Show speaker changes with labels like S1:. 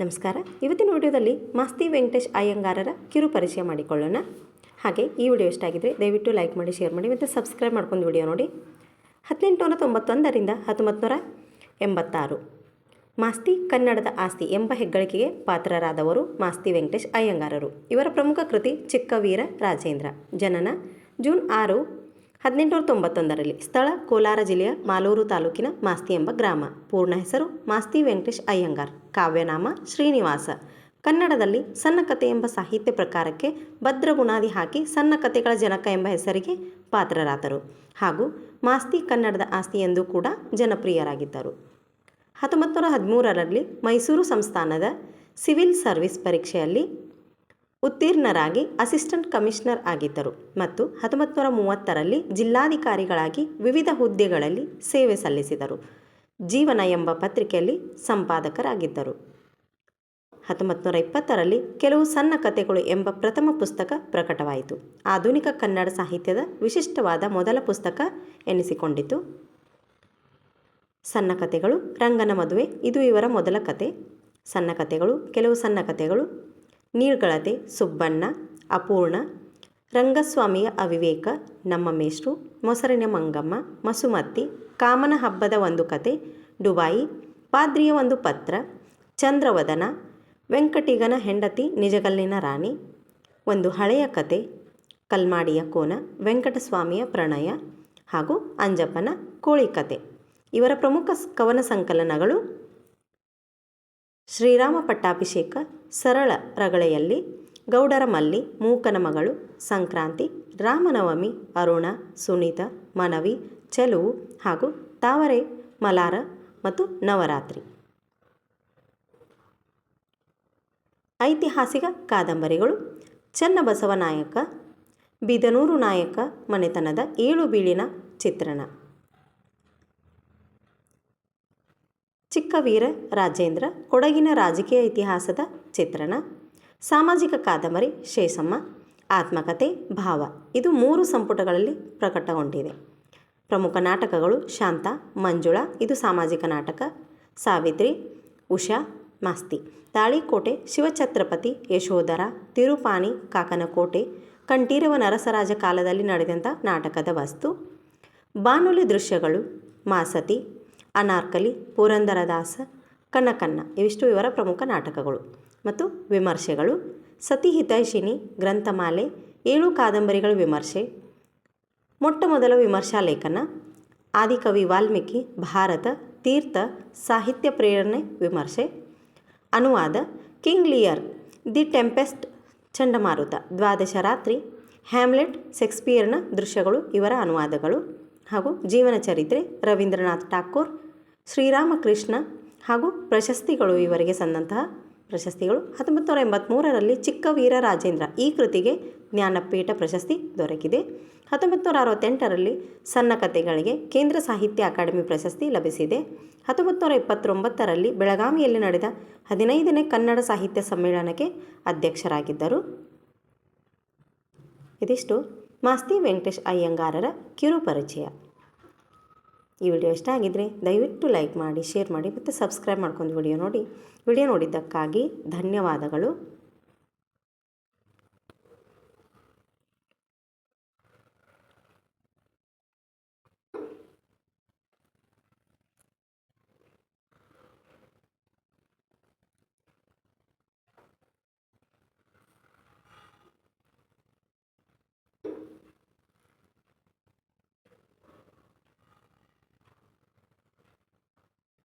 S1: ನಮಸ್ಕಾರ. ಇವತ್ತಿನ ವಿಡಿಯೋದಲ್ಲಿ ಮಾಸ್ತಿ ವೆಂಕಟೇಶ್ ಅಯ್ಯಂಗಾರರ ಕಿರು ಪರಿಚಯ ಮಾಡಿಕೊಳ್ಳೋಣ. ಹಾಗೆ ಈ ವಿಡಿಯೋ ಇಷ್ಟ ಆಗಿದ್ರೆ ದಯವಿಟ್ಟು ಲೈಕ್ ಮಾಡಿ, ಶೇರ್ ಮಾಡಿ ಮತ್ತು ಸಬ್ಸ್ಕ್ರೈಬ್ ಮಾಡ್ಕೊಂಡು ವಿಡಿಯೋ ನೋಡಿ. ಹದಿನೆಂಟುನೂರ ತೊಂಬತ್ತೊಂದರಿಂದ ಹತ್ತೊಂಬತ್ತು ನೂರ ಎಂಬತ್ತಾರು. ಮಾಸ್ತಿ ಕನ್ನಡದ ಆಸ್ತಿ ಎಂಬ ಹೆಗ್ಗಳಿಕೆಗೆ ಪಾತ್ರರಾದವರು ಮಾಸ್ತಿ ವೆಂಕಟೇಶ್ ಅಯ್ಯಂಗಾರರು. ಇವರ ಪ್ರಮುಖ ಕೃತಿ ಚಿಕ್ಕವೀರ ರಾಜೇಂದ್ರ. ಜನನ ಜೂನ್ ಆರು ಹದಿನೆಂಟುನೂರ ತೊಂಬತ್ತೊಂದರಲ್ಲಿ ಸ್ಥಳ ಕೋಲಾರ ಜಿಲ್ಲೆಯ ಮಾಲೂರು ತಾಲೂಕಿನ ಮಾಸ್ತಿ ಎಂಬ ಗ್ರಾಮ. ಪೂರ್ಣ ಹೆಸರು ಮಾಸ್ತಿ ವೆಂಕಟೇಶ್ ಅಯ್ಯಂಗಾರ್. ಕಾವ್ಯನಾಮ ಶ್ರೀನಿವಾಸ. ಕನ್ನಡದಲ್ಲಿ ಸಣ್ಣ ಕಥೆ ಎಂಬ ಸಾಹಿತ್ಯ ಪ್ರಕಾರಕ್ಕೆ ಭದ್ರ ಬುನಾದಿ ಹಾಕಿ ಸಣ್ಣ ಕಥೆಗಳ ಜನಕ ಎಂಬ ಹೆಸರಿಗೆ ಪಾತ್ರರಾದರು. ಹಾಗೂ ಮಾಸ್ತಿ ಕನ್ನಡದ ಆಸ್ತಿ ಎಂದು ಕೂಡ ಜನಪ್ರಿಯರಾಗಿದ್ದರು. ಹತ್ತೊಂಬತ್ತು ನೂರ ಹದಿಮೂರರಲ್ಲಿ ಮೈಸೂರು ಸಂಸ್ಥಾನದ ಸಿವಿಲ್ ಸರ್ವಿಸ್ ಪರೀಕ್ಷೆಯಲ್ಲಿ ಉತ್ತೀರ್ಣರಾಗಿ ಅಸಿಸ್ಟೆಂಟ್ ಕಮಿಷನರ್ ಆಗಿದ್ದರು ಮತ್ತು ಹತ್ತೊಂಬತ್ತು ನೂರ ಮೂವತ್ತರಲ್ಲಿ ಜಿಲ್ಲಾಧಿಕಾರಿಗಳಾಗಿ ವಿವಿಧ ಹುದ್ದೆಗಳಲ್ಲಿ ಸೇವೆ ಸಲ್ಲಿಸಿದರು. ಜೀವನ ಎಂಬ ಪತ್ರಿಕೆಯಲ್ಲಿ ಸಂಪಾದಕರಾಗಿದ್ದರು. ಹತ್ತೊಂಬತ್ತು ನೂರ ಇಪ್ಪತ್ತರಲ್ಲಿ ಕೆಲವು ಸಣ್ಣ ಕಥೆಗಳು ಎಂಬ ಪ್ರಥಮ ಪುಸ್ತಕ ಪ್ರಕಟವಾಯಿತು. ಆಧುನಿಕ ಕನ್ನಡ ಸಾಹಿತ್ಯದ ವಿಶಿಷ್ಟವಾದ ಮೊದಲ ಪುಸ್ತಕ ಎನಿಸಿಕೊಂಡಿತು. ಸಣ್ಣ ಕಥೆಗಳು ರಂಗನ ಮದುವೆ, ಇದು ಇವರ ಮೊದಲ ಕತೆ. ಸಣ್ಣ ಕಥೆಗಳು ಕೆಲವು ಸಣ್ಣ ಕಥೆಗಳು ನೀಳ್ಗಳತೆ ಸುಬ್ಬಣ್ಣ, ಅಪೂರ್ಣ, ರಂಗಸ್ವಾಮಿಯ ಅವಿವೇಕ, ನಮ್ಮ ಮೇಷ್ಟ್ರು, ಮೊಸರಿನ ಮಂಗಮ್ಮ, ಮಸುಮತ್ತಿ, ಕಾಮನ ಹಬ್ಬದ ಒಂದು ಕತೆ, ಡುಬಾಯಿ, ಪಾದ್ರಿಯ ಒಂದು ಪತ್ರ, ಚಂದ್ರವದನ, ವೆಂಕಟಿಗನ ಹೆಂಡತಿ, ನಿಜಗಲ್ಲಿನ ರಾಣಿ, ಒಂದು ಹಳೆಯ ಕತೆ, ಕಲ್ಮಾಡಿಯ ಕೋನ, ವೆಂಕಟಸ್ವಾಮಿಯ ಪ್ರಣಯ ಹಾಗೂ ಅಂಜಪ್ಪನ ಕೋಳಿ ಕತೆ. ಇವರ ಪ್ರಮುಖ ಕವನ ಸಂಕಲನಗಳು ಶ್ರೀರಾಮ ಪಟ್ಟಾಭಿಷೇಕ, ಸರಳ ರಗಳೆಯಲ್ಲಿ ಗೌಡರ ಮಲ್ಲಿ ಮೂಕನ ಮಗಳು, ಸಂಕ್ರಾಂತಿ, ರಾಮನವಮಿ, ಅರುಣ, ಸುನೀತ, ಮನವಿ, ಚೆಲುವು ಹಾಗೂ ತಾವರೆ, ಮಲಾರ ಮತ್ತು ನವರಾತ್ರಿ. ಐತಿಹಾಸಿಕ ಕಾದಂಬರಿಗಳು, ಚನ್ನಬಸವ ನಾಯಕ, ಬಿದನೂರು ನಾಯಕ ಮನೆತನದ ಏಳು ಬೀಳಿನ ಚಿತ್ರಣ. ಚಿಕ್ಕವೀರ ರಾಜೇಂದ್ರ, ಕೊಡಗಿನ ರಾಜಕೀಯ ಇತಿಹಾಸದ ಚಿತ್ರಣ, ಸಾಮಾಜಿಕ ಕಾದಂಬರಿ ಶೇಷಮ್ಮ, ಆತ್ಮಕಥೆ ಭಾವ ಇದು ಮೂರು ಸಂಪುಟಗಳಲ್ಲಿ ಪ್ರಕಟಗೊಂಡಿದೆ. ಪ್ರಮುಖ ನಾಟಕಗಳು ಶಾಂತ, ಮಂಜುಳಾ, ಇದು ಸಾಮಾಜಿಕ ನಾಟಕ, ಸಾವಿತ್ರಿ, ಉಷಾ, ಮಾಸ್ತಿ, ತಾಳಿಕೋಟೆ, ಶಿವಛತ್ರಪತಿ, ಯಶೋಧರ ತಿರುಪಾನಿ ಕಾಕನಕೋಟೆ, ಕಂಠೀರವ ನರಸರಾಜ ಕಾಲದಲ್ಲಿ ನಡೆದಂಥ ನಾಟಕದ ವಸ್ತು. ಬಾನುಲಿ ದೃಶ್ಯಗಳು, ಮಾಸತಿ ಅನಾರ್ಕಲಿ, ಪುರಂದರದಾಸ, ಕನಕನ್ನ ಇವಿಷ್ಟು ಇವರ ಪ್ರಮುಖ ನಾಟಕಗಳು. ಮತ್ತು ವಿಮರ್ಶೆಗಳು. ಸತಿ ಹಿತೈಷಿಣಿ, ಗ್ರಂಥಮಾಲೆ, ಏಳು ಕಾದಂಬರಿಗಳ ವಿಮರ್ಶೆ. ಮೊಟ್ಟ ಮೊದಲ ವಿಮರ್ಶಾ ಲೇಖನ ಆದಿಕವಿ ವಾಲ್ಮೀಕಿ, ಭಾರತ, ತೀರ್ಥ, ಸಾಹಿತ್ಯ ಪ್ರೇರಣೆ ವಿಮರ್ಶೆ. ಅನುವಾದ, ಕಿಂಗ್ ಲಿಯರ್, ದಿ ಟೆಂಪೆಸ್ಟ್, ಚಂಡಮಾರುತ, ದ್ವಾದಶ ರಾತ್ರಿ, ಹ್ಯಾಮ್ಲೆಟ್, ಶೇಕ್ಸ್ಪಿಯರ್ನ ದೃಶ್ಯಗಳು ಇವರ ಅನುವಾದಗಳು. ಹಾಗೂ ಜೀವನ ಚರಿತ್ರೆ ರವೀಂದ್ರನಾಥ್ ಠಾಕೂರ್, ಶ್ರೀರಾಮಕೃಷ್ಣ ಹಾಗೂ ಪ್ರಶಸ್ತಿಗಳು ಇವರಿಗೆ ಸಂದಂತಹ ಪ್ರಶಸ್ತಿಗಳು. ಹತ್ತೊಂಬತ್ತು ನೂರ ಎಂಬತ್ತ್ಮೂರರಲ್ಲಿ ಚಿಕ್ಕವೀರ ರಾಜೇಂದ್ರ ಈ ಕೃತಿಗೆ ಜ್ಞಾನಪೀಠ ಪ್ರಶಸ್ತಿ ದೊರಕಿದೆ. ಹತ್ತೊಂಬತ್ತು ನೂರ ಅರವತ್ತೆಂಟರಲ್ಲಿ ಸಣ್ಣ ಕಥೆಗಳಿಗೆ ಕೇಂದ್ರ ಸಾಹಿತ್ಯ ಅಕಾಡೆಮಿ ಪ್ರಶಸ್ತಿ ಲಭಿಸಿದೆ. ಹತ್ತೊಂಬತ್ತು ನೂರ ಇಪ್ಪತ್ತೊಂಬತ್ತರಲ್ಲಿ ಬೆಳಗಾವಿಯಲ್ಲಿ ನಡೆದ ಹದಿನೈದನೇ ಕನ್ನಡ ಸಾಹಿತ್ಯ ಸಮ್ಮೇಳನಕ್ಕೆ ಅಧ್ಯಕ್ಷರಾಗಿದ್ದರು. ಇದಿಷ್ಟು. ಮಾಸ್ತಿ ವೆಂಕಟೇಶ್ ಅಯ್ಯಂಗಾರರ ಕಿರು ಪರಿಚಯ. ಈ ವಿಡಿಯೋ ಇಷ್ಟ ಆಗಿದ್ದರೆ ದಯವಿಟ್ಟು ಲೈಕ್ ಮಾಡಿ, ಶೇರ್ ಮಾಡಿ ಮತ್ತು ಸಬ್ಸ್ಕ್ರೈಬ್ ಮಾಡ್ಕೊಂಡು ವಿಡಿಯೋ ನೋಡಿ. ವಿಡಿಯೋ ನೋಡಿದ್ದಕ್ಕಾಗಿ ಧನ್ಯವಾದಗಳು.